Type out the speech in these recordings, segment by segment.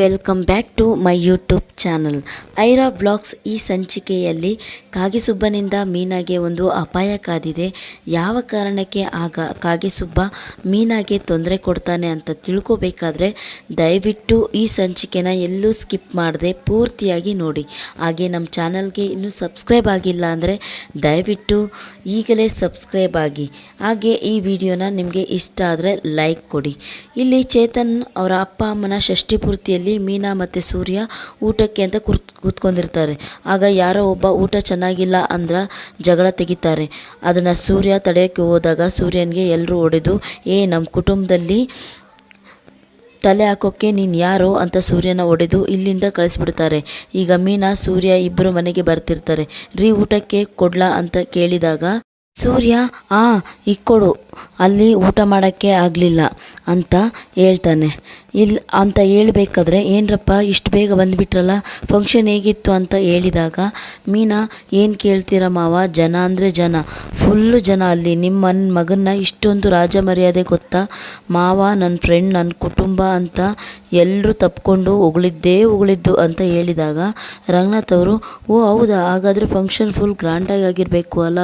Welcome back to my YouTube channel Aira blogs ಈ ಸಂಚಿಕೆಯಲ್ಲಿ ಕಾಗಿಸುಬ್ಬನಿಂದ ಮೀನಾಗೆ ಒಂದು ಅಪಾಯ ಕಾದಿದೆ. ಯಾವ ಕಾರಣಕ್ಕೆ ಆಗ ಕಾಗಿಸುಬ್ಬ ಮೀನಾಗೆ ತೊಂದರೆ ಕೊಡ್ತಾನೆ ಅಂತ ತಿಳ್ಕೋಬೇಕಾದ್ರೆ ದಯವಿಟ್ಟು ಈ ಸಂಚಿಕೆನ ಎಲ್ಲೂ ಸ್ಕಿಪ್ ಮಾಡದೆ ಪೂರ್ತಿಯಾಗಿ ನೋಡಿ. ಹಾಗೆ ನಮ್ಮ ಚಾನಲ್ಗೆ ಇನ್ನೂ ಸಬ್ಸ್ಕ್ರೈಬ್ ಆಗಿಲ್ಲ ಅಂದರೆ ದಯವಿಟ್ಟು ಈಗಲೇ ಸಬ್ಸ್ಕ್ರೈಬ್ ಆಗಿ. ಹಾಗೆ ಈ ವಿಡಿಯೋನ ನಿಮಗೆ ಇಷ್ಟ ಆದರೆ ಲೈಕ್ ಕೊಡಿ. ಇಲ್ಲಿ ಚೇತನ್ ಅವರ ಅಪ್ಪ ಅಮ್ಮನ ಷಷ್ಠಿ ಪೂರ್ತಿಯಲ್ಲಿ ಮೀನಾ ಮತ್ತು ಸೂರ್ಯ ಊಟಕ್ಕೆ ಅಂತ ಕೂತ್ ಕೂತ್ಕೊಂಡಿರ್ತಾರೆ. ಆಗ ಯಾರೋ ಒಬ್ಬ ಊಟ ಚೆನ್ನಾಗಿಲ್ಲ ಅಂದ್ರೆ ಜಗಳ ತೆಗಿತಾರೆ. ಅದನ್ನು ಸೂರ್ಯ ತಡೆಯೋಕ್ಕೆ ಹೋದಾಗ ಸೂರ್ಯನಿಗೆ ಎಲ್ಲರೂ ಹೊಡೆದು, ಏ ನಮ್ಮ ಕುಟುಂಬದಲ್ಲಿ ತಲೆ ಹಾಕೋಕ್ಕೆ ನೀನು ಯಾರು? ಅಂತ ಸೂರ್ಯನ ಒಡೆದು ಇಲ್ಲಿಂದ ಕಳಿಸ್ಬಿಡ್ತಾರೆ. ಈಗ ಮೀನಾ, ಸೂರ್ಯ ಇಬ್ಬರು ಮನೆಗೆ ಬರ್ತಿರ್ತಾರೆ. ರೀ, ಊಟಕ್ಕೆ ಕೊಡ್ಲಾ? ಅಂತ ಕೇಳಿದಾಗ, ಸೂರ್ಯ, ಆ, ಇಕ್ಕೊಡು. ಅಲ್ಲಿ ಊಟ ಮಾಡೋಕ್ಕೆ ಆಗಲಿಲ್ಲ ಅಂತ ಹೇಳ್ತಾನೆ. ಇಲ್ಲಿ ಅಂತ ಹೇಳಬೇಕಾದ್ರೆ, ಏನರಪ್ಪ, ಇಷ್ಟು ಬೇಗ ಬಂದುಬಿಟ್ರಲ್ಲ ಫಂಕ್ಷನ್ ಹೇಗಿತ್ತು ಅಂತ ಹೇಳಿದಾಗ, ಮೀನಾ, ಏನು ಕೇಳ್ತೀರ ಮಾವ? ಜನ ಅಂದರೆ ಜನ. ಫುಲ್ಲು ಜನ ಅಲ್ಲಿ. ನಿಮ್ಮ ಮಗನ್ನ ಇಷ್ಟೊಂದು ರಾಜ ಮರ್ಯಾದೆ ಗೊತ್ತಾ? ಮಾವ ನನ್ನ ಫ್ರೆಂಡ್ ನನ್ನ ಕುಟುಂಬ ಅಂತ ಎಲ್ಲರೂ ತಪ್ಕೊಂಡು ಹೊಗಳಿದ್ದೇ ಹೊಗಳಿದ್ದು ಅಂತ ಹೇಳಿದಾಗ, ರಂಗನಾಥ್ ಅವರು, ಓ, ಹೌದಾ? ಹಾಗಾದರೆ ಫಂಕ್ಷನ್ ಫುಲ್ ಗ್ರ್ಯಾಂಡಾಗಿ ಆಗಿರಬೇಕು ಅಲ್ಲ.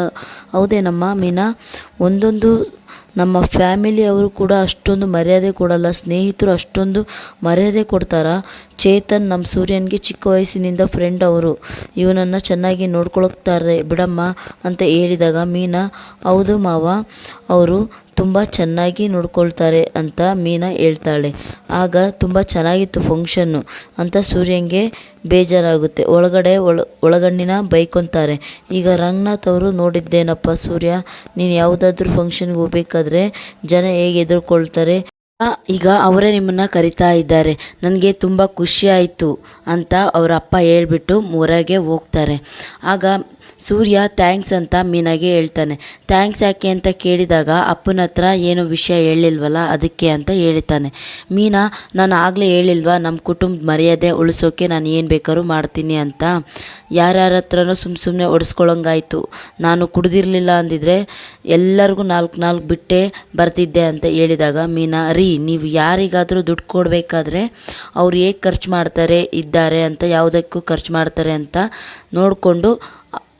ಹೌದೇನಮ್ಮ ಮೀನಾ? ಒಂದೊಂದು ನಮ್ಮ ಫ್ಯಾಮಿಲಿಯವರು ಕೂಡ ಅಷ್ಟೊಂದು ಮರ್ಯಾದೆ ಕೊಡಲ್ಲ, ಸ್ನೇಹಿತರು ಅಷ್ಟೊಂದು ಮರ್ಯಾದೆ ಕೊಡ್ತಾರ? ಚೇತನ್ ನಮ್ಮ ಸೂರ್ಯನಿಗೆ ಚಿಕ್ಕ ವಯಸ್ಸಿನಿಂದ ಫ್ರೆಂಡ್ ಅವರು. ಇವನನ್ನು ಚೆನ್ನಾಗಿ ನೋಡ್ಕೊಳ್ತಾರೆ, ಬಿಡಮ್ಮ ಅಂತ ಹೇಳಿದಾಗ ಮೀನಾ, ಹೌದು ಮಾವ, ಅವರು ತುಂಬ ಚೆನ್ನಾಗಿ ನೋಡ್ಕೊಳ್ತಾರೆ ಅಂತ ಮೀನಾ ಹೇಳ್ತಾಳೆ. ಆಗ ತುಂಬ ಚೆನ್ನಾಗಿತ್ತು ಫಂಕ್ಷನ್ನು. ಅಂತ ಸೂರ್ಯನಿಗೆ ಬೇಜಾರಾಗುತ್ತೆ. ಒಳಗಡೆ ಒಳ, ಒಳಗಣ್ಣಿನ ಬೈಕೊತಾರೆ. ಈಗ ರಂಗನಾಥ್ ಅವರು ನೋಡಿದ್ದೇನಪ್ಪ ಸೂರ್ಯ? ನೀನು ಯಾವುದಾದ್ರೂ ಫಂಕ್ಷನ್ಗೆ ಹೋಗ್ಬೇಕಾದ್ರೆ ಜನ ಹೇಗೆ ಎದುರ್ಕೊಳ್ತಾರೆ? ಈಗ ಅವರೇ ನಿಮ್ಮನ್ನು ಕರಿತಾ ಇದ್ದಾರೆ. ನನಗೆ ತುಂಬ ಖುಷಿ ಆಯಿತು ಅಂತ ಅವರ ಅಪ್ಪ ಹೇಳ್ಬಿಟ್ಟು ಹೊರಗೆ ಹೋಗ್ತಾರೆ. ಆಗ ಸೂರ್ಯ, ಥ್ಯಾಂಕ್ಸ್ ಅಂತ ಮೀನಾಗೆ ಹೇಳ್ತಾನೆ. ಥ್ಯಾಂಕ್ಸ್ ಯಾಕೆ ಅಂತ ಕೇಳಿದಾಗ ಅಪ್ಪನ ಹತ್ರ ಏನು ವಿಷಯ ಹೇಳಿಲ್ವಲ್ಲ ಅದಕ್ಕೆ ಅಂತ ಹೇಳ್ತಾನೆ ಮೀನಾ, ನಾನು ಆಗಲೇ ಹೇಳಿಲ್ವಾ ನಮ್ಮ ಕುಟುಂಬದ ಮರ್ಯಾದೆ ಉಳಿಸೋಕೆ ನಾನು ಏನು ಬೇಕಾದ್ರೂ ಮಾಡ್ತೀನಿ ಅಂತ. ಯಾರ್ಯಾರ ಹತ್ರನೂ ಸುಮ್ಮ ಸುಮ್ಮನೆ ಒಡಿಸ್ಕೊಳಂಗಾಯ್ತು ನಾನು ಕುಡ್ದಿರಲಿಲ್ಲ ಅಂದಿದ್ರೆ ಎಲ್ಲರಿಗೂ ನಾಲ್ಕು ನಾಲ್ಕು ಬಿಟ್ಟೆ ಬರ್ತಿದ್ದೆ ಅಂತ ಹೇಳಿದಾಗ ಮೀನಾ, ರೀ, ನೀವು ಯಾರಿಗಾದರೂ ದುಡ್ಡು ಕೊಡಬೇಕಾದ್ರೆ ಅವ್ರು ಹೇಗೆ ಖರ್ಚು ಮಾಡ್ತಾರೆ, ಇದ್ದಾರೆ ಅಂತ, ಯಾವುದಕ್ಕೂ ಖರ್ಚು ಮಾಡ್ತಾರೆ ಅಂತ ನೋಡಿಕೊಂಡು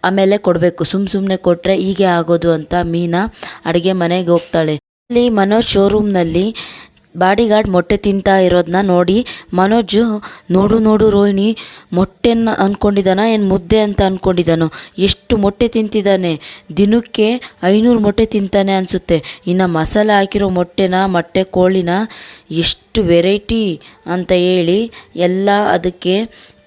ಆಮೇಲೆ ಕೊಡಬೇಕು. ಸುಮ್ಮ ಸುಮ್ಮನೆ ಕೊಟ್ಟರೆ ಹೀಗೆ ಆಗೋದು ಅಂತ ಮೀನಾ ಅಡುಗೆ ಮನೆಗೆ ಹೋಗ್ತಾಳೆ. ಇಲ್ಲಿ ಮನೋಜ್ ಶೋರೂಮ್ನಲ್ಲಿ ಬಾಡಿಗಾರ್ಡ್ ಮೊಟ್ಟೆ ತಿಂತಾ ಇರೋದನ್ನ ನೋಡಿ ಮನೋಜ್, ನೋಡು ನೋಡು ರೋಹಿಣಿ ಮೊಟ್ಟೆನ ಅಂದ್ಕೊಂಡಿದ್ದಾನ ಏನು ಮುದ್ದೆ ಅಂತ ಅಂದ್ಕೊಂಡಿದ್ದಾನೋ ಎಷ್ಟು ಮೊಟ್ಟೆ ತಿಂತಿದ್ದಾನೆ ದಿನಕ್ಕೆ ಐನೂರು ಮೊಟ್ಟೆ ತಿಂತಾನೆ ಅನಿಸುತ್ತೆ. ಇನ್ನು ಮಸಾಲೆ ಹಾಕಿರೋ ಮೊಟ್ಟೆನ, ಮೊಟ್ಟೆ ಕೋಳಿನ? ಎಷ್ಟು ವೆರೈಟಿ? ಅಂತ ಹೇಳಿ ಎಲ್ಲ ಅದಕ್ಕೆ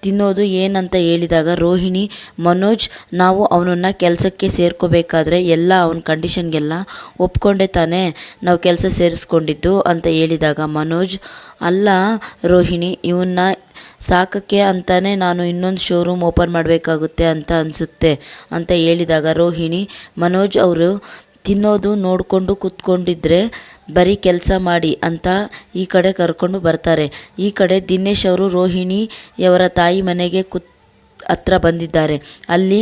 ತಿನ್ನೋದು ಏನಂತ ಹೇಳಿದಾಗ, ರೋಹಿಣಿ, ಮನೋಜ್, ನಾವು ಅವನನ್ನು ಕೆಲಸಕ್ಕೆ ಸೇರ್ಕೋಬೇಕಾದ್ರೆ ಎಲ್ಲ ಅವನ ಕಂಡೀಷನ್ಗೆಲ್ಲ ಒಪ್ಕೊಂಡೆ ತಾನೇ ನಾವು ಕೆಲಸ ಸೇರಿಸ್ಕೊಂಡಿದ್ದು, ಅಂತ ಹೇಳಿದಾಗ ಮನೋಜ್, ಅಲ್ಲ ರೋಹಿಣಿ ಇವನ್ನ ಸಾಕಕ್ಕೆ ಅಂತಾನೆ ನಾನು ಇನ್ನೊಂದು ಶೋರೂಮ್ ಓಪನ್ ಮಾಡಬೇಕಾಗುತ್ತೆ ಅಂತ ಅನಿಸುತ್ತೆ, ಅಂತ ಹೇಳಿದಾಗ ರೋಹಿಣಿ, ಮನೋಜ್ ಅವರು ತಿನ್ನೋದು ನೋಡಿಕೊಂಡು ಕೂತ್ಕೊಂಡಿದ್ರೆ ಬರೀ ಕೆಲಸ ಮಾಡಿ ಅಂತ ಈ ಕಡೆ ಕರ್ಕೊಂಡು ಬರ್ತಾರೆ. ಈ ಕಡೆ ದಿನೇಶ್ ಅವರು ರೋಹಿಣಿಯವರ ತಾಯಿ ಮನೆಗೆ ಕುತ್ ಹತ್ರ ಬಂದಿದ್ದಾರೆ. ಅಲ್ಲಿ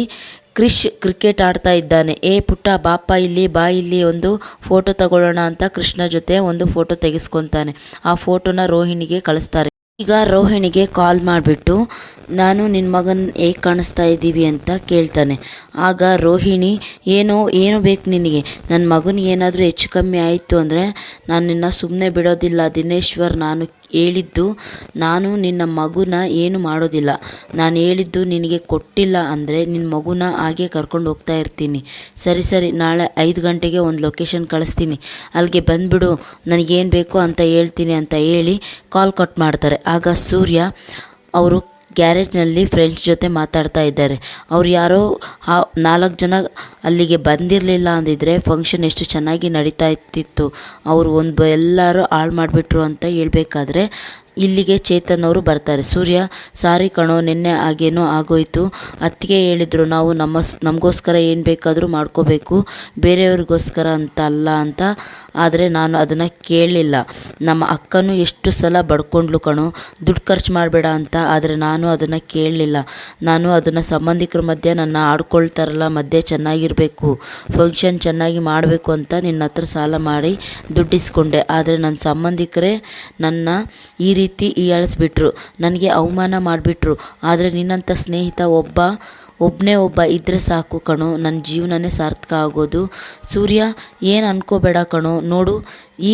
ಕ್ರಿಶ್ ಕ್ರಿಕೆಟ್ ಆಡ್ತಾ ಇದ್ದಾನೆ. ಏ ಪುಟ್ಟ, ಬಾಪ ಇಲ್ಲಿ, ಬಾ ಇಲ್ಲಿ, ಒಂದು ಫೋಟೋ ತಗೊಳ್ಳೋಣ ಅಂತ ಕೃಷ್ಣ ಜೊತೆ ಒಂದು ಫೋಟೋ ತೆಗೆಸ್ಕೊತಾನೆ. ಆ ಫೋಟೋನ ರೋಹಿಣಿಗೆ ಕಳಿಸ್ತಾರೆ. ಈಗ ರೋಹಿಣಿಗೆ ಕಾಲ್ ಮಾಡಿಬಿಟ್ಟು, ನಾನು ನಿನ್ನ ಮಗನ ಹೇಗೆ ಕಾಣಿಸ್ತಾ ಇದ್ದೀವಿ ಅಂತ ಕೇಳ್ತಾನೆ. ಆಗ ರೋಹಿಣಿ, ಏನೋ, ಏನು ಬೇಕು ನಿನಗೆ? ನನ್ನ ಮಗನ ಏನಾದರೂ ಹೆಚ್ಚು ಕಮ್ಮಿ ಆಯಿತು ಅಂದರೆ ನಾನು ನಿನ್ನ ಸುಮ್ಮನೆ ಬಿಡೋದಿಲ್ಲ, ದಿನೇಶ್ವರ್, ನಾನು ಹೇಳಿದ್ದು, ನಾನು ನಿನ್ನ ಮಗುನ ಏನು ಮಾಡೋದಿಲ್ಲ. ನಾನು ಹೇಳಿದ್ದು ನಿನಗೆ ಕೊಟ್ಟಿಲ್ಲ ಅಂದರೆ ನಿನ್ನ ಮಗುನ ಹಾಗೆ ಕರ್ಕೊಂಡು ಹೋಗ್ತಾ ಇರ್ತೀನಿ. ಸರಿ ಸರಿ, ನಾಳೆ ಐದು ಗಂಟೆಗೆ ಒಂದು ಲೊಕೇಶನ್ ಕಳಿಸ್ತೀನಿ. ಅಲ್ಲಿಗೆ ಬಂದುಬಿಡು. ನನಗೇನು ಬೇಕು ಅಂತ ಹೇಳ್ತೀನಿ ಅಂತ ಹೇಳಿ ಕಾಲ್ ಕಟ್ ಮಾಡ್ತಾರೆ. ಆಗ ಸೂರ್ಯ ಅವರು ಗ್ಯಾರೇಜ್ನಲ್ಲಿ ಫ್ರೆಂಡ್ಸ್ ಜೊತೆ ಮಾತಾಡ್ತಾ ಇದ್ದಾರೆ. ಅವ್ರು ಯಾರೋ ನಾಲ್ಕು ಜನ ಅಲ್ಲಿಗೆ ಬಂದಿರಲಿಲ್ಲ ಅಂದಿದ್ರೆ ಫಂಕ್ಷನ್ ಎಷ್ಟು ಚೆನ್ನಾಗಿ ನಡೀತಾ ಇತ್ತಿತ್ತು. ಅವರು ಒಂದು ಎಲ್ಲರೂ ಹಾಳು ಮಾಡಿಬಿಟ್ರು ಅಂತ ಹೇಳ್ಬೇಕಾದ್ರೆ ಇಲ್ಲಿಗೆ ಚೇತನ್ ಅವರು ಬರ್ತಾರೆ. ಸೂರ್ಯ, ಸಾರಿ ಕಣೋ, ನಿನ್ನೆ ಆಗೇನೋ ಆಗೋಯ್ತು. ಅತ್ತಿಗೆ ಹೇಳಿದ್ರು, ನಾವು ನಮ್ಮ ನಮಗೋಸ್ಕರ ಏನು ಬೇಕಾದರೂ ಮಾಡ್ಕೋಬೇಕು. ಬೇರೆಯವ್ರಿಗೋಸ್ಕರ ಅಂತ ಅಲ್ಲ ಅಂತ. ಆದರೆ ನಾನು ಅದನ್ನು ಕೇಳಲಿಲ್ಲ ನಮ್ಮ ಅಕ್ಕನೂ ಎಷ್ಟು ಸಲ ಬಡ್ಕೊಂಡ್ಲು ಕಣೋ, ದುಡ್ಡು ಖರ್ಚು ಮಾಡಬೇಡ ಅಂತ. ಆದರೆ ನಾನು ಅದನ್ನು ಕೇಳಲಿಲ್ಲ ನಾನು ಅದನ್ನು ಸಂಬಂಧಿಕರ ಮಧ್ಯೆ ನನ್ನ ಆಡ್ಕೊಳ್ತಾರಲ್ಲ, ಮಧ್ಯೆ ಚೆನ್ನಾಗಿರಬೇಕು. ಫಂಕ್ಷನ್ ಚೆನ್ನಾಗಿ ಮಾಡಬೇಕು ಅಂತ ನಿನ್ನ ಹತ್ರ ಸಾಲ ಮಾಡಿ ದುಡ್ಡಿಸ್ಕೊಂಡೆ. ಆದರೆ ನನ್ನ ಸಂಬಂಧಿಕರೇ ನನ್ನ ಈ ರೀತಿ ರೀತಿ ಹೀಯಾಳಿಸ್ಬಿಟ್ರು ನನಗೆ ಅವಮಾನ ಮಾಡಿಬಿಟ್ರು. ಆದರೆ ನಿನ್ನಂಥ ಸ್ನೇಹಿತ ಒಬ್ಬ ಒಬ್ಬನೇ ಒಬ್ಬ ಇದ್ದರೆ ಸಾಕು ಕಣೋ ನನ್ನ ಜೀವನನೇ ಸಾರ್ಥಕ ಆಗೋದು. ಸೂರ್ಯ, ಏನು ಅನ್ಕೋಬೇಡ ಕಣೋ. ನೋಡು, ಈ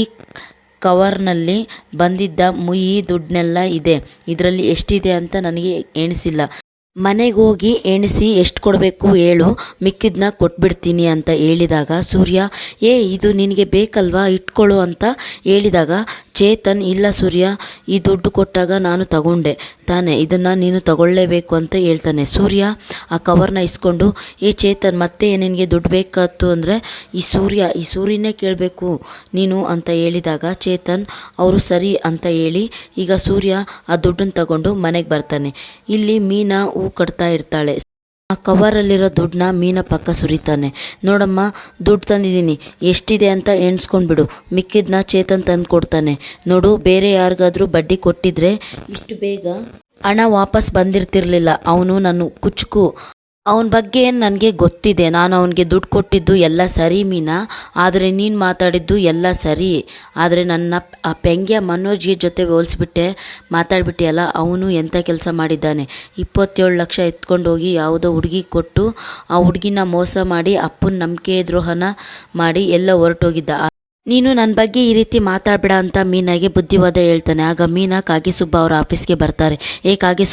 ಕವರ್ನಲ್ಲಿ ಬಂದಿದ್ದ ಮುಯಿ ದುಡ್ಡನ್ನೆಲ್ಲ ಇದೆ. ಇದರಲ್ಲಿ ಎಷ್ಟಿದೆ ಅಂತ ನನಗೆ ಎಣಿಸಿಲ್ಲ. ಮನೆಗೆ ಹೋಗಿ ಎಣಿಸಿ ಎಷ್ಟು ಕೊಡಬೇಕು ಹೇಳು, ಮಿಕ್ಕಿದ್ನ ಕೊಟ್ಬಿಡ್ತೀನಿ ಅಂತ ಹೇಳಿದಾಗ ಸೂರ್ಯ, ಏ, ಇದು ನಿನಗೆ ಬೇಕಲ್ವಾ ಇಟ್ಕೊಳ್ಳು ಅಂತ ಹೇಳಿದಾಗ, ಚೇತನ್, ಇಲ್ಲ ಸೂರ್ಯ, ಈ ದುಡ್ಡು ಕೊಟ್ಟಾಗ ನಾನು ತಗೊಂಡೆ, ತಾನೇ, ಇದನ್ನು ನೀನು ತಗೊಳ್ಳೇಬೇಕು ಅಂತ ಹೇಳ್ತಾನೆ. ಸೂರ್ಯ ಆ ಕವರ್ನ ಇಸ್ಕೊಂಡು, ಏ ಚೇತನ್, ಮತ್ತೆ ನಿನಗೆ ದುಡ್ಡು ಬೇಕಾಯ್ತು ಅಂದರೆ, ಈ ಸೂರ್ಯ, ಈ ಸೂರ್ಯನೇ ಕೇಳಬೇಕು ನೀನು ಅಂತ ಹೇಳಿದಾಗ, ಚೇತನ್, ಅವರು ಸರಿ ಅಂತ ಹೇಳಿ, ಈಗ ಸೂರ್ಯ ಆ ದುಡ್ಡನ್ನು ತಗೊಂಡು ಮನೆಗೆ ಬರ್ತಾನೆ. ಇಲ್ಲಿ ಮೀನಾ ಹೂ ಕಟ್ತಾ ಇರ್ತಾಳೆ. ಆ ಕವರಲ್ಲಿರೋ ದುಡ್ಡನ್ನ ಮೀನ ಪಕ್ಕ ಸುರಿತಾನೆ. ನೋಡಮ್ಮ, ದುಡ್ಡು ತಂದಿದ್ದೀನಿ. ಎಷ್ಟಿದೆ ಅಂತ ಎಣ್ಸ್ಕೊಂಡ್ಬಿಡು. ಮಿಕ್ಕಿದ್ನ ಚೇತನ್ ತಂದು ಕೊಡ್ತಾನೆ ನೋಡು, ಬೇರೆ ಯಾರಿಗಾದರೂ ಬಡ್ಡಿ ಕೊಟ್ಟಿದ್ರೆ ಇಷ್ಟು ಬೇಗ ಹಣ ವಾಪಸ್ ಬಂದಿರ್ತಿರ್ಲಿಲ್ಲ. ಅವನು ನಾನು ಕುಚ್ಕು. ಅವನ ಬಗ್ಗೆ ನನಗೆ ಗೊತ್ತಿದೆ? ನಾನು ಅವನಿಗೆ ದುಡ್ಡು ಕೊಟ್ಟಿದ್ದು ಎಲ್ಲ ಸರಿ ಮೀನಾ. ಆದರೆ ನೀನು ಮಾತಾಡಿದ್ದು ಎಲ್ಲ ಸರಿ. ಆದರೆ ನನ್ನ ಆ ಪೆಂಗ್ಯ ಮನೋಜ್ಗೆ ಜೊತೆ ಹೋಲಿಸ್ಬಿಟ್ಟೆ. ಮಾತಾಡ್ಬಿಟ್ಟಿಯಲ್ಲ, ಅವನು ಎಂಥ ಕೆಲಸ ಮಾಡಿದ್ದಾನೆ? ಇಪ್ಪತ್ತೇಳು ಲಕ್ಷ ಎತ್ಕೊಂಡೋಗಿ ಯಾವುದೋ ಹುಡುಗಿ ಕೊಟ್ಟು ಆ ಹುಡುಗಿನ ಮೋಸ ಮಾಡಿ ಅಪ್ಪನ ನಂಬಿಕೆ ದ್ರೋಹನ ಮಾಡಿ ಎಲ್ಲ ಹೊರಟೋಗಿದ್ದ. ನೀನು ನನ್ನ ಬಗ್ಗೆ ಈ ರೀತಿ ಮಾತಾಡ್ಬೇಡ ಅಂತ ಮೀನಾಗೆ ಬುದ್ಧಿವಾದ ಹೇಳ್ತಾನೆ. ಆಗ ಮೀನಾ ಕಾಗಿಸುಬ್ಬ ಅವರ ಆಫೀಸ್ಗೆ ಬರ್ತಾರೆ. ಏ ಕಾಗಿಸುಬ್ಬ